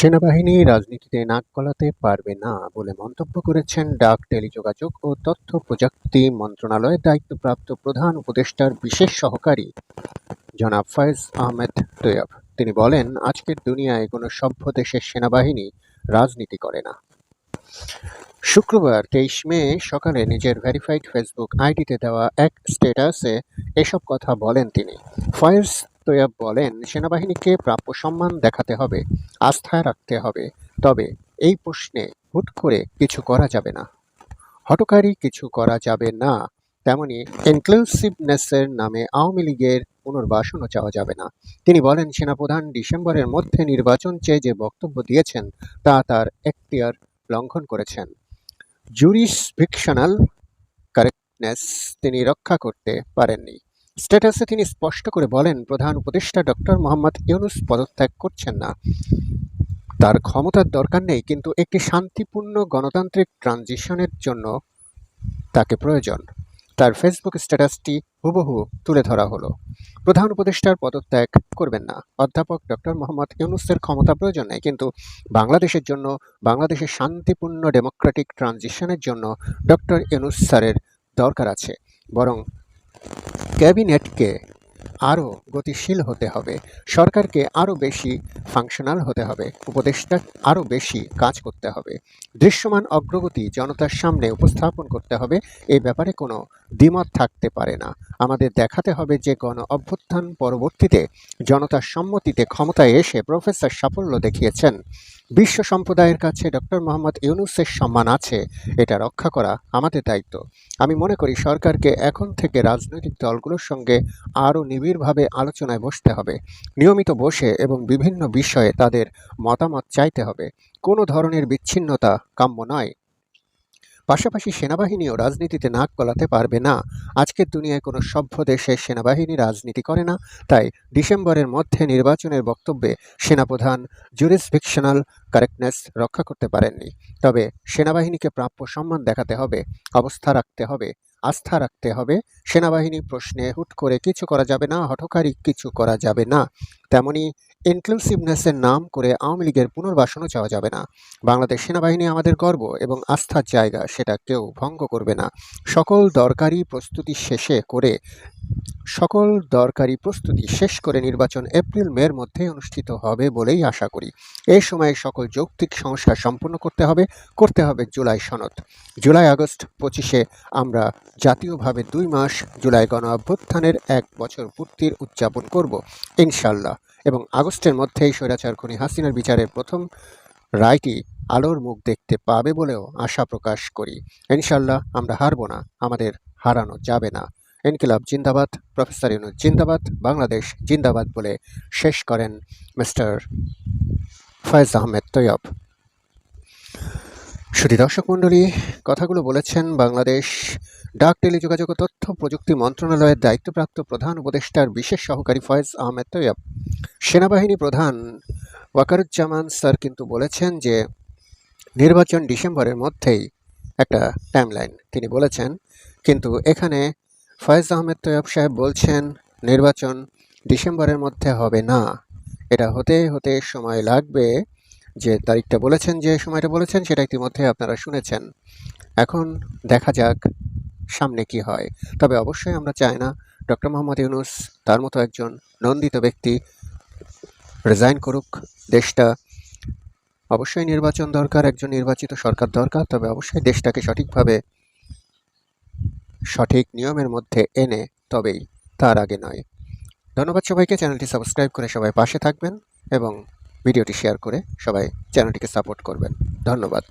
সেনাবাহিনী রাজনীতিতে নাক গলাতে পারবে না বলে মন্তব্য করেছেন ডাক টেলিযোগাযোগ ও তথ্য প্রযুক্তি মন্ত্রণালয়ের দায়িত্বপ্রাপ্ত প্রধান উপদেষ্টার বিশেষ সহকারী, জনাব ফয়েজ আহমেদ তৈয়ব। তিনি বলেন, আজকের দুনিয়ায় কোনো সভ্য দেশের সেনাবাহিনী রাজনীতি করে না। শুক্রবার তেইশ মে সকালে নিজের ভেরিফাইড ফেসবুক আইডিতে দেওয়া এক স্ট্যাটাসে এসব কথা বলেন তিনি। ফয়েজ তৈয়ব বলেন, সেনাবাহিনীকে প্রাপ্য সম্মান দেখাতে হবে আস্থায় রাখতে হবে। তবে এই প্রশ্নে হুট করে কিছু করা যাবে না। হটকারী কিছু করা যাবে না, তেমনি ইনক্লুসিভনেসের নামে আওয়ামী লীগের পুনর্বাসনও চাওয়া যাবে না। তিনি বলেন, সেনাপ্রধান ডিসেম্বরের মধ্যে নির্বাচন চেয়ে যে বক্তব্য দিয়েছেন, তা তার এখতিয়ার লঙ্ঘন করেছেন। জুরিসভিকশনাল কারেক্টনেস তিনি রক্ষা করতে পারেননি। স্ট্যাটাসে তিনি স্পষ্ট করে বলেন, প্রধান উপদেষ্টা ডক্টর মোহাম্মদ ইউনুস পদত্যাগ করছেন না। তার ক্ষমতার দরকার নেই, কিন্তু একটি শান্তিপূর্ণ গণতান্ত্রিক ট্রানজিশনের জন্য তাকে প্রয়োজন। তার ফেসবুক স্ট্যাটাসটি হুবহু তুলে ধরা হলো। প্রধান উপদেষ্টার পদত্যাগ করবেন না। অধ্যাপক ডক্টর মোহাম্মদ ইউনুসের ক্ষমতা প্রয়োজন নেই, কিন্তু বাংলাদেশের জন্য, বাংলাদেশের শান্তিপূর্ণ ডেমোক্রেটিক ট্রানজিশনের জন্য ডক্টর ইউনুস স্যারের দরকার আছে। বরং ক্যাবিনেটকে আরও গতিশীল হতে হবে। সরকারকে আরও বেশি ফাংশনাল হতে হবে। উপদেষ্টা আরও বেশি কাজ করতে হবে। দৃশ্যমান অগ্রগতি জনতার সামনে উপস্থাপন করতে হবে। এই ব্যাপারে কোনো দ্বিমত থাকতে পারে না। আমাদের দেখাতে হবে যে গণ অভ্যুত্থান পরবর্তীতে জনতার সম্মতিতে ক্ষমতায় এসে প্রফেসর সাফল্য দেখিয়েছেন। বিশ্ব সম্প্রদায়ের কাছে ডক্টর মোহাম্মদ ইউনুসের সম্মান আছে, এটা রক্ষা করা আমাদের দায়িত্ব। আমি মনে করি সরকারকে এখন থেকে রাজনৈতিক দলগুলোর সঙ্গে আরও নিবিড়ভাবে আলোচনায় বসতে হবে। নিয়মিত বসে এবং বিভিন্ন বিষয়ে তাদের মতামত চাইতে হবে। কোনো ধরনের বিচ্ছিন্নতা কাম্য নয়। পাশাপাশি সেনাবাহিনীও রাজনীতিতে নাক গলাতে পারবে না। আজকের দুনিয়ায় কোনো সভ্য দেশে সেনাবাহিনী রাজনীতি করে না। তাই ডিসেম্বরের মধ্যে নির্বাচনের বক্তব্যে সেনাপ্রধান জুরিসভিকশনাল কারেক্টনেস রক্ষা করতে পারেননি। তবে সেনাবাহিনীকে প্রাপ্য সম্মান দেখাতে হবে, অবস্থা রাখতে হবে, আস্থা রাখতে হবে। সেনাবাহিনী প্রশ্নে হুট করে কিছু করা যাবে না, হঠকারী কিছু করা যাবে না। তেমনি ইনক্লুসিভনেসের নাম করে আওয়ামী লীগের পুনর্বাসনও চাওয়া যাবে না। বাংলাদেশ সেনাবাহিনী আমাদের গর্ব এবং আস্থার জায়গা, সেটা কেউ ভঙ্গ করবে না। সকল দরকারি প্রস্তুতি শেষে করে, সকল দরকারি প্রস্তুতি শেষ করে নির্বাচন এপ্রিল, মের মধ্যে অনুষ্ঠিত হবে বলেই আশা করি। এই সময়ে সকল যৌক্তিক সংস্কার সম্পন্ন করতে হবে করতে হবে জুলাই সনদ। জুলাই আগস্ট পঁচিশে আমরা জাতীয়ভাবে দুই মাস জুলাই গণ অভ্যুত্থানের এক বছর পূর্তির উদযাপন করব ইনশাল্লাহ এবং আগস্টের মধ্যেই স্বৈরাচার খুনি হাসিনার বিচারের প্রথম রায়টি আলোর মুখ দেখতে পাবে বলেও আশা প্রকাশ করি। ইনশাল্লাহ আমরা হারবো না, আমাদের হারানো যাবে না। ইনকিলাব জিন্দাবাদ, প্রফেসর ইউনুস জিন্দাবাদ, বাংলাদেশ জিন্দাবাদ বলে শেষ করেন মিস্টার ফয়েজ আহমেদ তৈয়ব। শুধু দর্শক মণ্ডলী, কথাগুলো বলেছেন বাংলাদেশ ডাক টেলিযোগাযোগ তথ্য প্রযুক্তি মন্ত্রণালয়ের দায়িত্বপ্রাপ্ত প্রধান উপদেষ্টার বিশেষ সহকারী ফয়েজ আহমেদ তৈয়ব। সেনাবাহিনী প্রধান ওয়াকারুজ্জামান স্যার কিন্তু বলেছেন যে, নির্বাচন ডিসেম্বরের মধ্যেই একটা টাইমলাইন তিনি বলেছেন। কিন্তু এখানে ফয়েজ আহমেদ তৈয়ব সাহেব বলছেন, নির্বাচন ডিসেম্বরের মধ্যে হবে না। এটা হতে হতে সময় লাগবে। যে তারিখটা বলেছেন, যে সময়টা বলেছেন, সেটা ইতিমধ্যে আপনারা শুনেছেন। এখন দেখা যাক সামনে কি হয়। তবে অবশ্যই আমরা চাই না ডক্টর মোহাম্মদ ইউনুস, তার মতো একজন নন্দিত ব্যক্তি রিজাইন করুক, দেশটা অবশ্যই নির্বাচন দরকার, একজন নির্বাচিত সরকার দরকার, তবে অবশ্যই দেশটাকে সঠিকভাবে সঠিক নিয়মের মধ্যে এনে তবেই তার আগে নয়। ধন্যবাদ সবাইকে, চ্যানেলটি সাবস্ক্রাইব করে সবাই পাশে থাকবেন এবং ভিডিওটি শেয়ার করে সবাই চ্যানেলটিকে সাপোর্ট করবেন। ধন্যবাদ।